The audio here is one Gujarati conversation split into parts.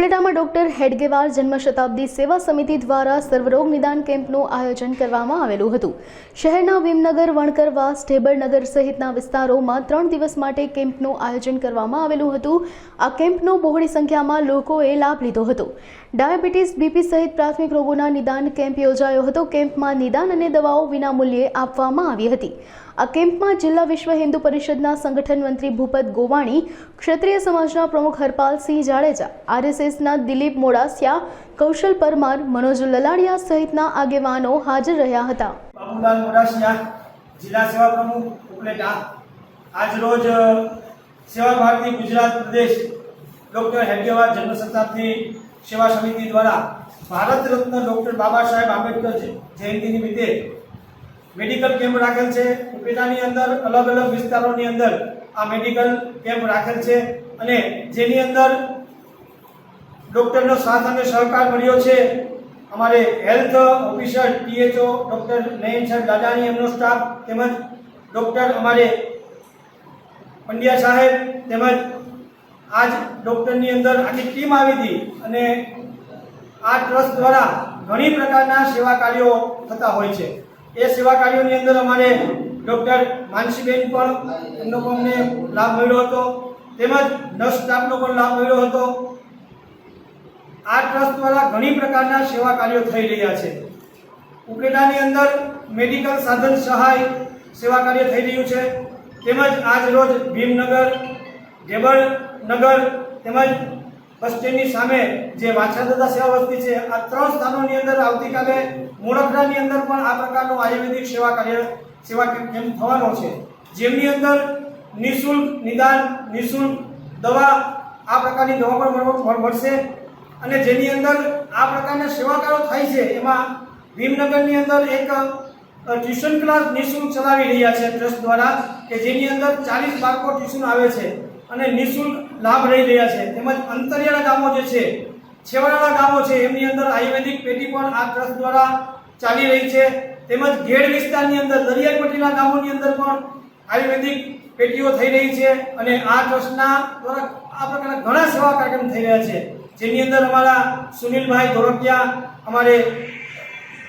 ઉપલેટામાં ડોક્ટર હેડગેવાર જન્મ શતાબ્દી સેવા સમિતિ દ્વારા સર્વરોગ નિદાન કેમ્પનું આયોજન કરવામાં આવેલું હતું. શહેરના ભીમનગર, વણકરવાસ, ઢેબરનગર સહિતના વિસ્તારોમાં ત્રણ દિવસ માટે કેમ્પનું આયોજન કરવામાં આવેલું હતું. આ કેમ્પનો બહોળી સંખ્યામાં લોકોએ લાભ લીધો હતો. ડાયાબિટીસ બીપી સહિત પ્રાથમિક રોગોના નિદાન કેમ્પ યોજાયો હતો. કેમ્પમાં નિદાન અને દવાઓ વિના મૂલ્યે આપવામાં આવી હતી. આ કેમ્પમાં જિલ્લા વિશ્વ હિન્દુ પરિષદના સંગઠન મંત્રી ભૂપત ગોવાણી, ક્ષત્રિય સમાજના પ્રમુખ હરપાલસિંહ જાડેજા, આરએસએસના દિલીપ મોડાસિયા, કૌશલ પરમાર, મનોજ લલાડિયા સહિતના આગેવાનો હાજર રહ્યા હતા. જિલ્લા સેવા પ્રમુખ ઉપલેટા. આજ રોજ સેવા ભારતી ગુજરાત પ્રદેશ ડોક્ટર હેડગેવાર જન્મ શતાબ્દી સેવા સમિતિ દ્વારા ભારત રત્ન ડોક્ટર બાબા સાહેબ આંબેડકર જયંતિ નિમિત્તે મેડિકલ કેમ્પ રાખેલ છે. ઉપેટાની અંદર અલગ અલગ વિસ્તારોની અંદર આ મેડિકલ કેમ્પ રાખેલ છે અને જેની અંદર ડૉક્ટરનો સાથ અને સહકાર મળ્યો છે. અમારે health officer, THO, doctor Nayan સાહેબ દાદાની એમનો સ્ટાફ તેમજ ડૉક્ટર અમારે પંડ્યા સાહેબ તેમજ આજ ડૉક્ટરની અંદર આખી ટીમ આવી હતી અને આ ટ્રસ્ટ દ્વારા ઘણી પ્રકારના સેવા કાર્યો થતા હોય છે. એ સેવા કાર્યોની અંદર અમારે ડૉક્ટર માનસીબેન પણ એમનો પણ અમને લાભ મળ્યો હતો. તેમજ નર્સ સ્ટાફનો પણ લાભ મળ્યો હતો. આ ટ્રસ્ટ દ્વારા ઘણી પ્રકારના સેવા કાર્યો થઈ રહ્યા છે. ઉકેડાની અંદર મેડિકલ સાધન સહાય સેવા કાર્ય થઈ રહ્યું છે. તેમજ આજ રોજ ભીમનગર ઢેબરનગર તેમજ બસ સ્ટેન્ડની સામે જે વાછાદાદા સેવા વસ્તી છે, આ ત્રણ સ્થાનોની અંદર આવતીકાલે મોડકડાની અંદર પણ આ પ્રકારનો આયુર્વેદિક સેવા કાર્ય, સેવા કેમ્પ થવાનો છે. જેમની અંદર નિઃશુલ્ક નિદાન, નિઃશુલ્ક દવા આ પ્રકારની દવા પણ મળશે અને જેની અંદર આ પ્રકારના સેવાકારો થાય છે, એમાં ભીમનગરની અંદર એક ટ્યુશન ક્લાસ નિઃશુલ્ક ચલાવી રહ્યા છે ટ્રસ્ટ દ્વારા કે જેની અંદર ચાલીસ બાળકો ટ્યુશન આવે છે. અને નિઃશુલ્ક લાભ લઈ રહ્યા છે. તેમજ અંતરિયાળા ગામો જે છે, છેવાડાના ગામો છે, એમની અંદર આયુર્વેદિક પેટી પણ આ ટ્રસ્ટ દ્વારા ચાલી રહી છે. તેમજ ઘેડ વિસ્તારની અંદર દરિયાઈપટ્ટીના ગામોની અંદર પણ આયુર્વેદિક પેટીઓ થઈ રહી છે અને આ ટ્રસ્ટના દ્વારા આ પ્રકારના ઘણા સેવા કાર્યક્રમ થઈ રહ્યા છે. જેની અંદર અમારા સુનિલભાઈ ધોરકિયા, અમારે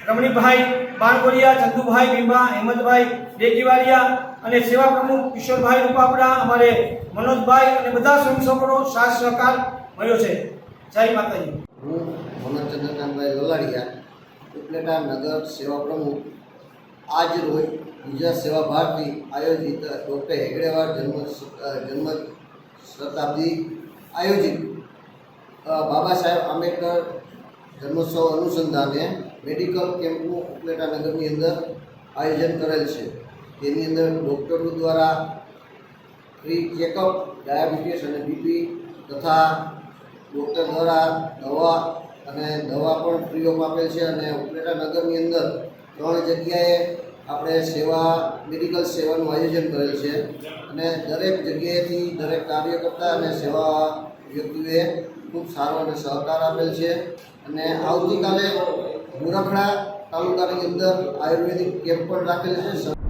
રમણીભાઈ બાણગોરિયા, ચંદુભાઈ, ભીમા, હેમંતભાઈ ડેકીવાડિયા અને સેવા પ્રમુખ કિશોરભાઈ રૂપાપડા, અમારે મનોજભાઈ અને બધા સ્વયંસેવકોનો સાથ સહકાર મળ્યો છે. જય માતાજી. હું મનોજચંદ્રકાંતભાઈ લોલાડિયા, ઉપલેટા નગર સેવા પ્રમુખ. આજ રોજ ગુજરાત સેવા ભારતી આયોજિત ડૉક્ટર હેગડેવાર જન્મ જન્મ શતાબ્દી આયોજિત. બાબા સાહેબ આંબેડકર જન્મોત્સવ અનુસંધાને મેડિકલ કેમ્પનું ઉપલેટા નગરની અંદર આયોજન કરેલ છે. તેની અંદર ડૉક્ટરો દ્વારા ફ્રી ચેકઅપ, ડાયાબિટીસ અને બીપી તથા ડૉક્ટર દ્વારા દવા અને દવા પણ ફ્રી ઓફ આપેલ છે અને ઉપલેટા નગરની અંદર ત્રણ જગ્યાએ આપણે સેવા, મેડિકલ સેવાનું આયોજન કરેલ છે. અને દરેક જગ્યાએથી દરેક કાર્યકર્તા અને સેવા વ્યક્તિઓએ ખૂબ સારો અને સહકાર આપેલ છે. અને આવતીકાલે મુરખડા તાલુકાની અંદર આયુર્વેદિક કેમ્પ પણ રાખેલ છે.